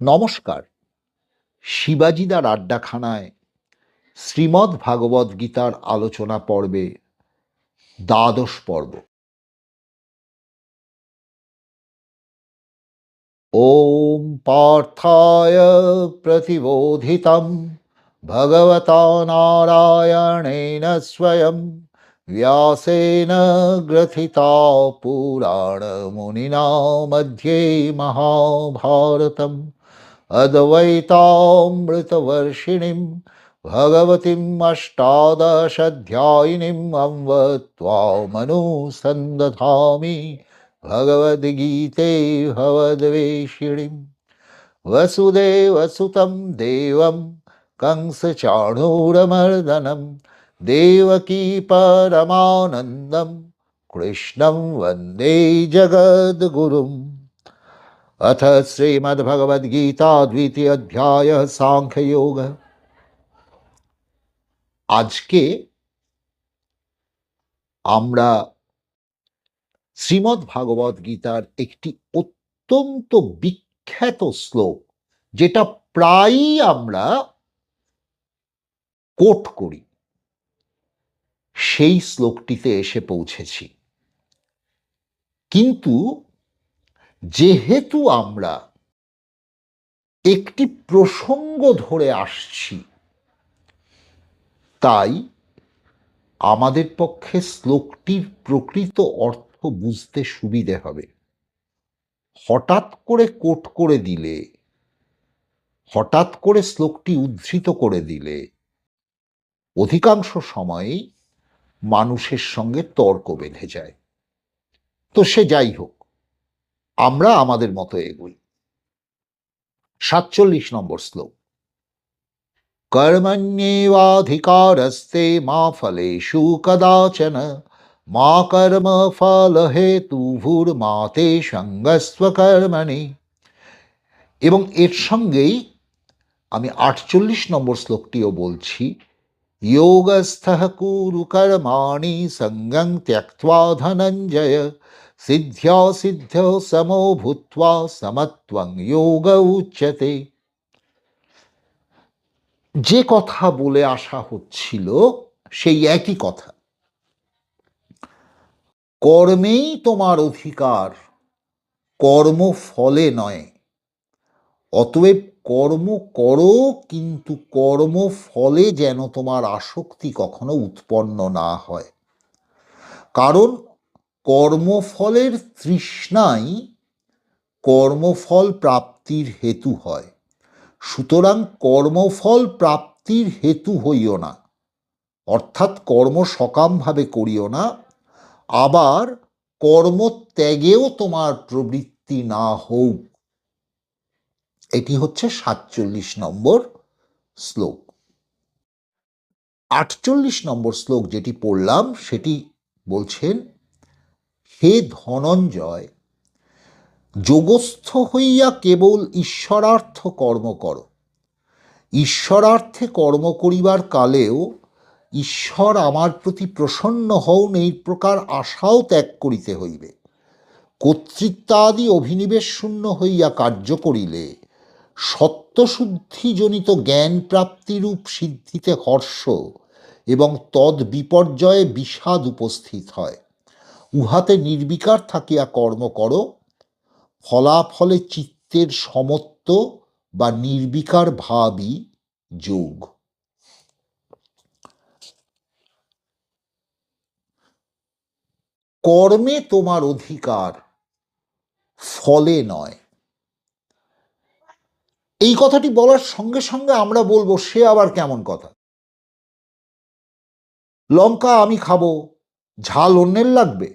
নমস্কার শিবাজিদার আড্ডাখানায় শ্রীমদ্ ভাগবত গীতার আলোচনা পর্বে দ্বাদশ পর্ব ওম পার্থায় প্রতিবোধিতম ভগবতা নারায়ণেন স্বয়ং व्यासेन ग्रथिता पुराणमुनिना मध्ये महाभारतम् अद्वैतामृतवर्षिणीं भगवतीम् अष्टादशाध्यायिनीम् अम्ब त्वामनुसन्दधामि भगवद्गीते भवद्वेषिणीम् वसुदेवसुतं देवं कंसचाणूरमर्दनम् देवकी परमानन्दं कृष्णं वन्दे जगद्गुरुम् अथ শ্রীমদ্ভগবদ্গীতা দ্বিতীয় অধ্যায় সাংখ্যযোগ আজকে আমরা শ্রীমদ্ ভাগবত গীতার একটি অত্যন্ত বিখ্যাত শ্লোক, যেটা প্রায়ই আমরা কোট করি। সেই শ্লোকটিতে এসে পৌঁছেছি। কিন্তু যেহেতু আমরা একটি প্রসঙ্গ ধরে আসছি, তাই আমাদের পক্ষে শ্লোকটির প্রকৃত অর্থ বুঝতে সুবিধে হবে। হঠাৎ করে কোট করে দিলে, হঠাৎ করে শ্লোকটি উদ্ধৃত করে দিলে, অধিকাংশ সময়েই মানুষের সঙ্গে তর্ক বেঁধে যায়। তো সে যাই হোক আমরা আমাদের মতো এগুই। সাতচল্লিশ নম্বর শ্লোক। কর্মণ্যেবাধিকারস্তে মা ফলেষু কদাচন, মা কর্ম ফল হেতুভুর মাতে সঙ্গস্ব কর্মণে। এবং এর সঙ্গেই আমি আটচল্লিশ নম্বর শ্লোকটিও বলছি, যোগস্থ কুরু কর্মাণি সঙ্গং ত্যক্তা ধনঞ্জয় সিদ্ধ্যাসিদ্ধ সমো ভূত্বা সমত্বং যোগ উচ্চতে যে কথা বলে আসা হচ্ছিল, সেই একই কথা। কর্মেই তোমার অধিকার, কর্ম ফলে নয়। অতএব কর্ম করো, কিন্তু কর্ম ফলে যেন তোমার আসক্তি কখনো উৎপন্ন না হয়। কারণ কর্মফলের তৃষ্ণাই কর্মফল প্রাপ্তির হেতু হয়। সুতরাং কর্মফল প্রাপ্তির হেতু হইও না, অর্থাৎ কর্ম সকামভাবে করিও না, আবার কর্মত্যাগেও তোমার প্রবৃত্তি না হোক এটি হচ্ছে সাতচল্লিশ নম্বর শ্লোক। আটচল্লিশ নম্বর শ্লোক যেটি পড়লাম, সেটি বলছেন হে ধনঞ্জয়, যোগস্থ হইয়া কেবল ঈশ্বরার্থ কর্ম কর। ঈশ্বরার্থে কর্ম করিবার কালেও ঈশ্বর আমার প্রতি প্রসন্ন হউন, এই প্রকার আশাও ত্যাগ করিতে হইবে। কর্তৃত্বাদি অভিনিবেশ শূন্য হইয়া কার্য করিলে সত্যশুদ্ধিজনিত জ্ঞান প্রাপ্তিরূপ সিদ্ধিতে হর্ষ এবং তদ বিপর্যয়ে বিষাদ উপস্থিত হয়। উহাতে নির্বিকার থাকিয়া কর্ম করো, ফলাফলে চিত্তের সমত্ব বা নির্বিকার ভাবই যোগ। কর্মে তোমার অধিকার, ফলে নয়। এই কথাটি বলার সঙ্গে সঙ্গে আমরা বলব, সে আবার কেমন কথা? লঙ্কা আমি খাব ঝাল অন্যের লাগবে।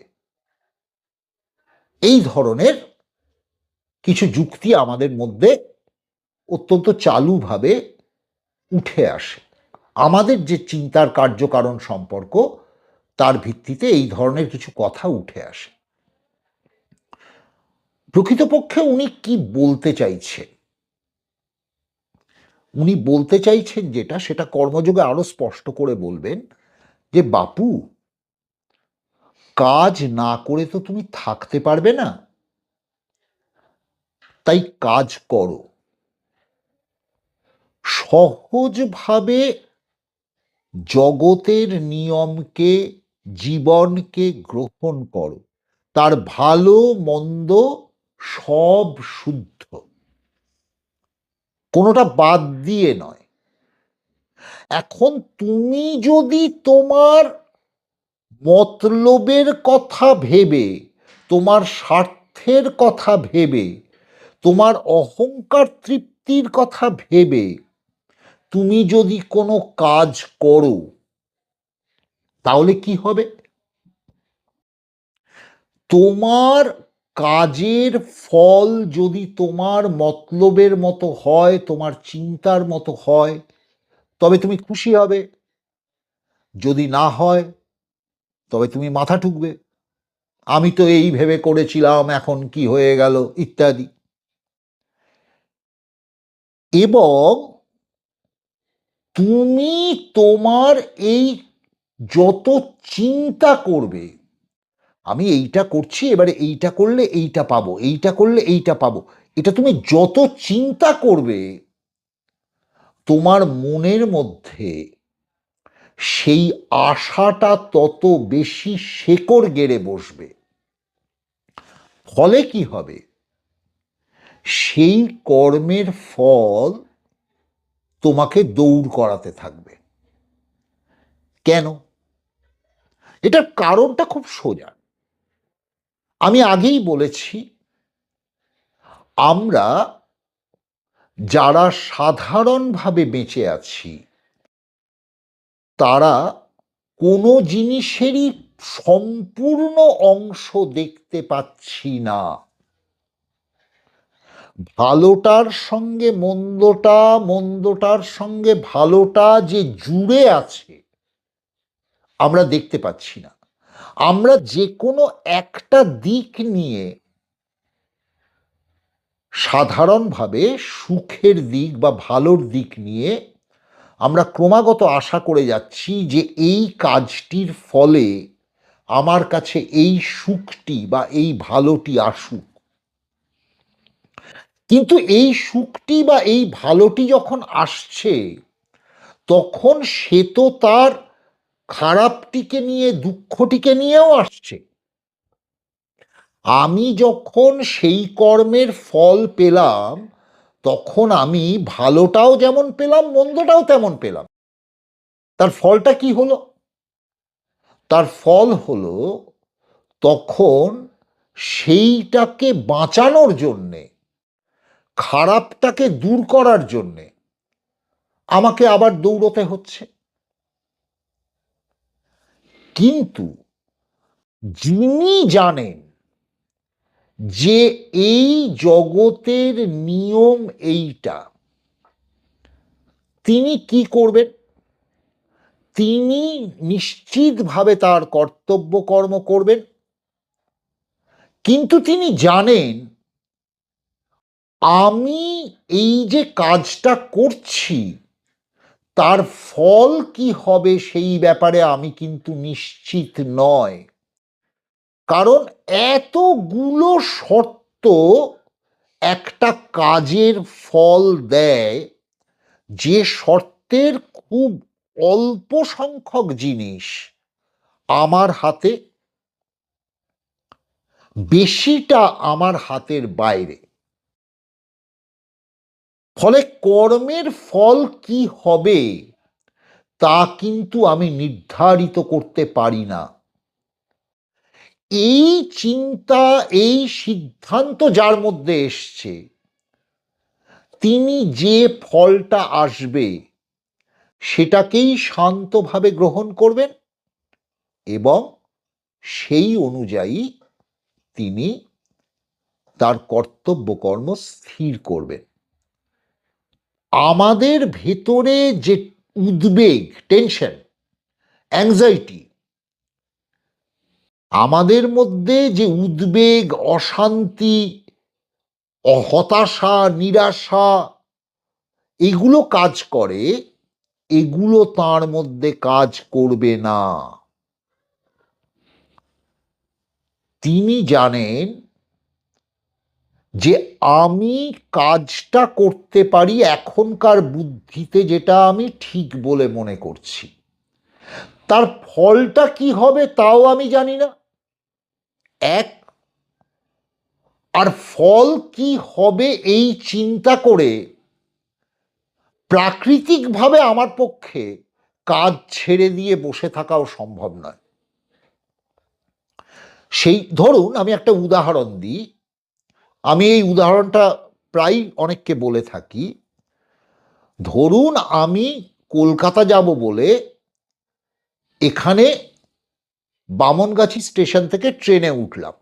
এই ধরনের কিছু যুক্তি আমাদের মধ্যে অত্যন্ত চালুভাবে উঠে আসে। আমাদের যে চিন্তার কার্যকারণ সম্পর্ক, তার ভিত্তিতে এই ধরনের কিছু কথা উঠে আসে। প্রকৃতপক্ষে উনি কি বলতে চাইছেন? উনি বলতে চাইছেন যেটা, সেটা কর্মযোগে আরও স্পষ্ট করে বলবেন যে, বাপু কাজ না করে তো তুমি থাকতে পারবে না। তাই কাজ করো। সহজভাবে জগতের নিয়মকে, জীবনকে গ্রহণ করো। তার ভালো, মন্দ সব শুদ্ধ। কোনোটা বাদ দিয়ে নয়। এখন তুমি যদি তোমার মতলবের কথা ভেবে, তোমার স্বার্থের কথা ভেবে, তোমার অহংকার তৃপ্তির কথা ভেবে, তুমি যদি কোনো কাজ করো, তাহলে কি হবে? তোমার কাজের ফল যদি তোমার মতলবের মতো হয়, তোমার চিন্তার মতো হয়, তবে তুমি খুশি হবে। যদি না হয় তবে তুমি মাথা ঠুকবে। আমি তো এই ভেবে করেছিলাম, এখন কি হয়ে গেল, ইত্যাদি। এবং তুমি তোমার এই যত চিন্তা করবে, আমি এইটা করছি, এবারে এইটা করলে এইটা পাবো, এইটা করলে এইটা পাবো, এটা তুমি যত চিন্তা করবে, তোমার মনের মধ্যে সেই আশাটা তত বেশি শেকড় গেড়ে বসবে। ফলে কি হবে? সেই কর্মের ফল তোমাকে দৌড় করাতে থাকবে। কেন? এটার কারণটা খুব সোজা। আমি আগেই বলেছি, আমরা যারা সাধারণভাবে বেঁচে আছি তারা কোনো জিনিসেরই সম্পূর্ণ অংশ দেখতে পাচ্ছি না। ভালোটার সঙ্গে মন্দটা, মন্দটার সঙ্গে ভালোটা যে জুড়ে আছে, আমরা দেখতে পাচ্ছি না। আমরা যে কোনো একটা দিক নিয়ে সাধারণভাবে সুখের দিক বা ভালোর দিক নিয়ে আমরা ক্রমাগত আশা করে যাচ্ছি যে এই কাজটির ফলে আমার কাছে এই সুখটি বা এই ভালোটি আসুক। কিন্তু এই সুখটি বা এই ভালোটি যখন আসছে, তখন সে তো তার খারাপটিকে নিয়ে, দুঃখটিকে নিয়েও আসছে। আমি যখন সেই কর্মের ফল পেলাম তখন আমি ভালোটাও যেমন পেলাম, মন্দটাও তেমন পেলাম। তার ফলটা কি হলো? তার ফল হলো তখন সেইটাকে বাঁচানোর জন্যে, খারাপটাকে দূর করার জন্যে আমাকে আবার দৌড়তে হচ্ছে। কিন্তু যিনি জানেন যে এই জগতের নিয়ম এইটা, তিনি কি করবেন? তিনি নিশ্চিতভাবে তার কর্তব্য কর্ম করবেন। কিন্তু তিনি জানেন, আমি এই যে কাজটা করছি, তার ফল কি হবে সেই ব্যাপারে আমি কিন্তু নিশ্চিত নয়। কারণ এতগুলো শর্ত একটা কাজের ফল দেয়, যে শর্তের খুব অল্প সংখ্যক জিনিস আমার হাতে, বেশিটা আমার হাতের বাইরে। ফলে কর্মের ফল কি হবে, তা কিন্তু আমি নির্ধারিত করতে পারি না। এই চিন্তা, এই সিদ্ধান্ত যার মধ্যে এসছে, তিনি যে ফলটা আসবে, সেটাকেই শান্তভাবে গ্রহণ করবেন এবং সেই অনুযায়ী তিনি তার কর্তব্য কর্ম স্থির করবেন। আমাদের ভেতরে যে উদ্বেগ টেনশন অ্যাংজাইটি আমাদের মধ্যে যে উদ্বেগ, অশান্তি হতাশা নিরাশা, এগুলো কাজ করে, এগুলো তার মধ্যে কাজ করবে না। তিনি জানেন যে আমি কাজটা করতে পারি এখনকার বুদ্ধিতে যেটা আমি ঠিক বলে মনে করছি। তার ফলটা কি হবে তাও আমি জানি না। এক? আর ফল কি হবে এই চিন্তা করে? প্রাকৃতিকভাবে আমার পক্ষে কাজ ছেড়ে দিয়ে বসে থাকাও সম্ভব নয়। সেই, ধরুন আমি একটা উদাহরণ দিই। আমি এই উদাহরণটা প্রায় অনেককে বলে থাকি। ধরুন আমি কলকাতা যাব বলে এখানে বামনগাছি স্টেশন থেকে ট্রেনে উঠলাম।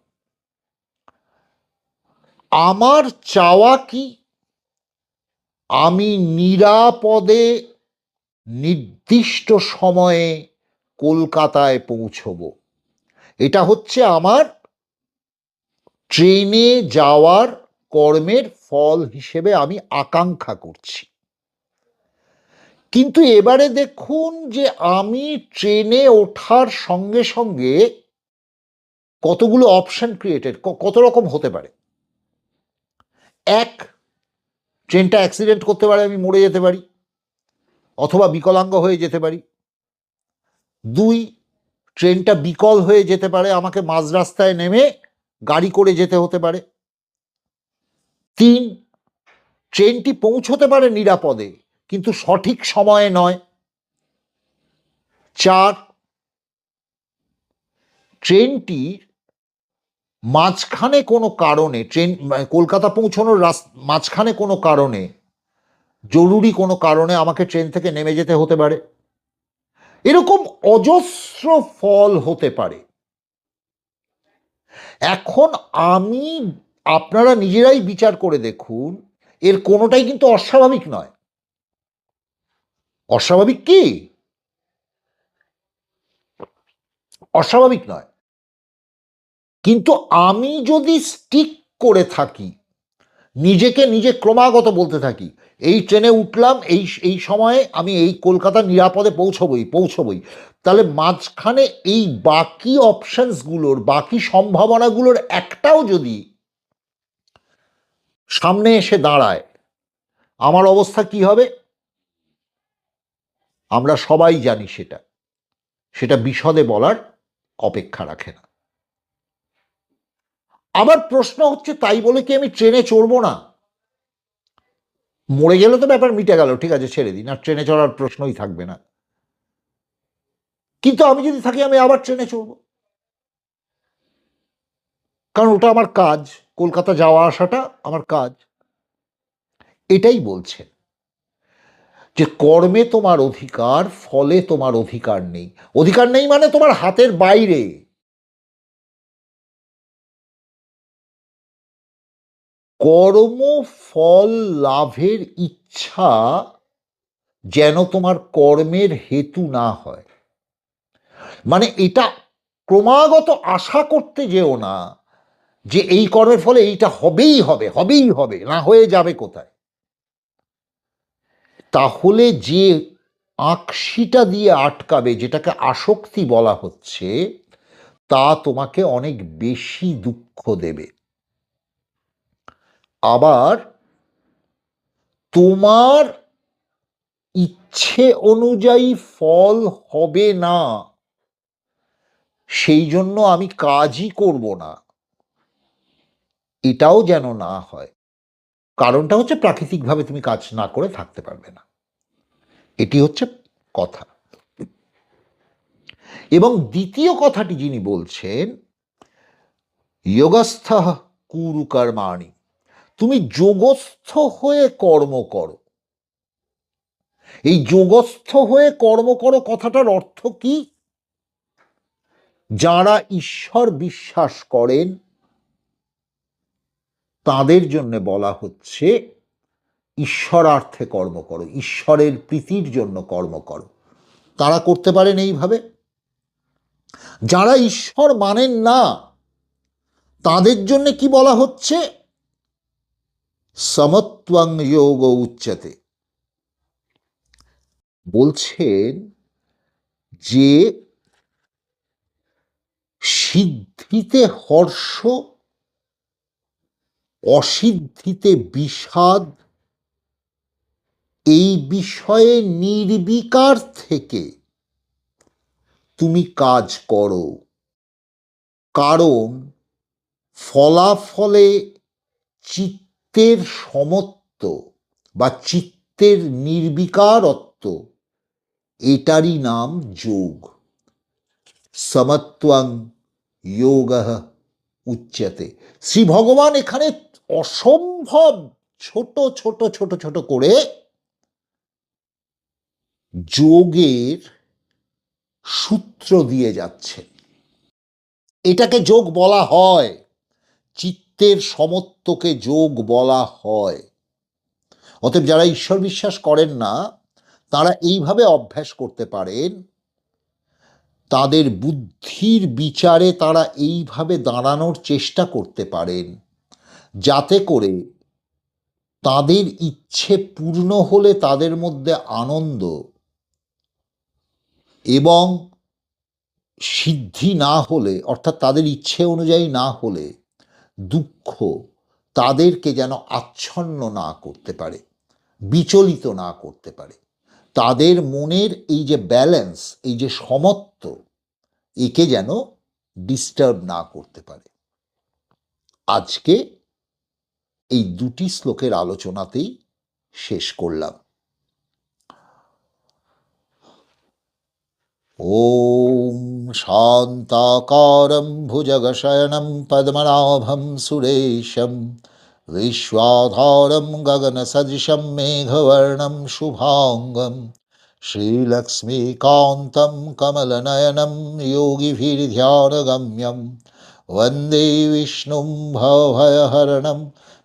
আমার চাওয়া কি? আমি নিরাপদে নির্দিষ্ট সময়ে কলকাতায় পৌঁছব। এটা হচ্ছে আমার ট্রেনে যাওয়ার কর্মের ফল হিসেবে আমি আকাঙ্ক্ষা করছি। কিন্তু এবারে দেখুন যে আমি ট্রেনে ওঠার সঙ্গে সঙ্গে কতগুলো অপশন ক্রিয়েটেড কত রকম হতে পারে। এক, ট্রেনটা অ্যাক্সিডেন্ট করতে পারে, আমি মরে যেতে পারি, অথবা বিকলাঙ্গ হয়ে যেতে পারি। দুই, ট্রেনটা বিকল হয়ে যেতে পারে, আমাকে মাঝ রাস্তায় নেমে গাড়ি করে যেতে হতে পারে। তিন, ট্রেনটি পৌঁছতে পারে নিরাপদে। কিন্তু সঠিক সময়ে নয়। চার, ট্রেনটি মাঝখানে কোনো কারণে, ট্রেন কলকাতা পৌঁছানোর মাঝখানে কোনো কারণে, জরুরি কোনো কারণে আমাকে ট্রেন থেকে নেমে যেতে হতে পারে। এরকম অজস্র ফল হতে পারে। এখন আমি, আপনারা নিজেরাই বিচার করে দেখুন, এর কোনোটাই কিন্তু অস্বাভাবিক নয়। অস্বাভাবিক কি? অস্বাভাবিক নয়। কিন্তু আমি যদি স্টিক করে থাকি, নিজেকে নিজে ক্রমাগত বলতে থাকি, এই ট্রেনে উঠলাম, এই এই সময়ে আমি এই কলকাতা নিরাপদে পৌঁছবই পৌঁছবই, তাহলে মাঝখানে এই বাকি অপশনসগুলোর বাকি সম্ভাবনাগুলোর একটাও যদি সামনে এসে দাঁড়ায়, আমার অবস্থা কি হবে? আমরা সবাই জানি সেটা। সেটা বিশদে বলার অপেক্ষা রাখে না। আবার প্রশ্ন হচ্ছে, তাই বলে কি আমি ট্রেনে চড়বো না? মরে গেলে তো ব্যাপার মিটে গেল, ঠিক আছে, ছেড়ে দিন। আর ট্রেনে চড়ার প্রশ্নই থাকবে না। কিন্তু আমি যদি থাকি, আমি আবার ট্রেনে চড়বো। কারণ ওটা আমার কাজ। কলকাতা যাওয়া আসাটা আমার কাজ। এটাই বলছে যে কর্মে তোমার অধিকার, ফলে তোমার অধিকার নেই। অধিকার নেই মানে তোমার হাতের বাইরে। কর্ম, ফল, লাভের ইচ্ছা যেন তোমার কর্মের হেতু না হয়। মানে এটা ক্রমাগত আশা করতে যেও না যে এই কর্মের ফলে এইটা হবেই হবে হবেই হবে, না হয়ে যাবে কোথায়। তাহলে যে আঁকশিটা দিয়ে আটকাবে, যেটাকে আসক্তি বলা হচ্ছে, তা তোমাকে অনেক বেশি দুঃখ দেবে। আবার তোমার ইচ্ছে অনুযায়ী ফল হবে না, সেই জন্য আমি কাজই করব না। এটাও যেন না হয়। কারণটা হচ্ছে প্রাকৃতিকভাবে তুমি কাজ না করে থাকতে পারবে না। এটি হচ্ছে কথা। এবং দ্বিতীয় কথাটি যিনি বলছেন যোগস্থ কুরু তুমি যোগস্থ হয়ে কর্ম করো। এই যোগস্থ হয়ে কর্ম করো কথাটার অর্থ কি? যারা ঈশ্বর বিশ্বাস করেন তাদের জন্য বলা হচ্ছে, ঈশ্বরার্থে কর্ম করো, ঈশ্বরের প্রীতির জন্য কর্ম করো। তারা করতে পারেন এইভাবে? যারা ঈশ্বর মানেন না, তাদের জন্য কি বলা হচ্ছে? সমত্বং যোগ উচ্চতে। বলছেন যে, সিদ্ধিতে হর্ষ অসিদ্ধিতে বিষাদ, এই বিষয়ে নির্বিকার থেকে তুমি কাজ করো। কারণ ফলাফলে চিত্তের সমত্ব বা চিত্তের নির্বিকারত্ব, এটারই নাম যোগ। সমত্বং যোগ উচ্চতে শ্রী ভগবান এখানে অসম্ভব ছোট ছোট ছোট ছোট করে যোগের সূত্র দিয়ে যাচ্ছেন এটাকে যোগ বলা হয়। চিত্তের সমত্বকে যোগ বলা হয়। অতএব যারা ঈশ্বর বিশ্বাস করেন না, তারা এইভাবে অভ্যাস করতে পারেন, তাদের বুদ্ধির বিচারে তারা এইভাবে দাঁড়ানোর চেষ্টা করতে পারেন। যাতে করে তাদের ইচ্ছে পূর্ণ হলে তাদের মধ্যে আনন্দ এবং সিদ্ধি না হলে, অর্থাৎ তাদের ইচ্ছে অনুযায়ী না হলে দুঃখ তাদেরকে যেন আচ্ছন্ন না করতে পারে, বিচলিত না করতে পারে। তাদের মনের এই যে ব্যালেন্স এই যে সমত্ব, একে যেন ডিস্টার্ব না করতে পারে। আজকে এই দুটি শ্লোকের আলোচনাতেই শেষ করলাম ॐ शान्ताकारं भुजगशयनं पद्मनाभं सुरेशं विश्वाधारं गगनसदृशं मेघवर्णं शुभाङ्गं श्रीलक्ष्मीकान्तं कमलनयनं योगिभिर्ध्यानगम्यं वन्दे विष्णुं भवभयहरणं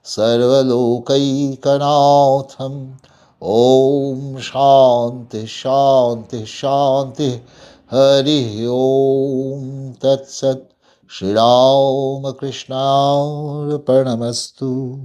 सर्वलोकैकनाथम्। ॐ शान्ति शान्ति शान्तिः। हरिः ॐ तत्सत्। श्रीरामकृष्णार्पणमस्तु।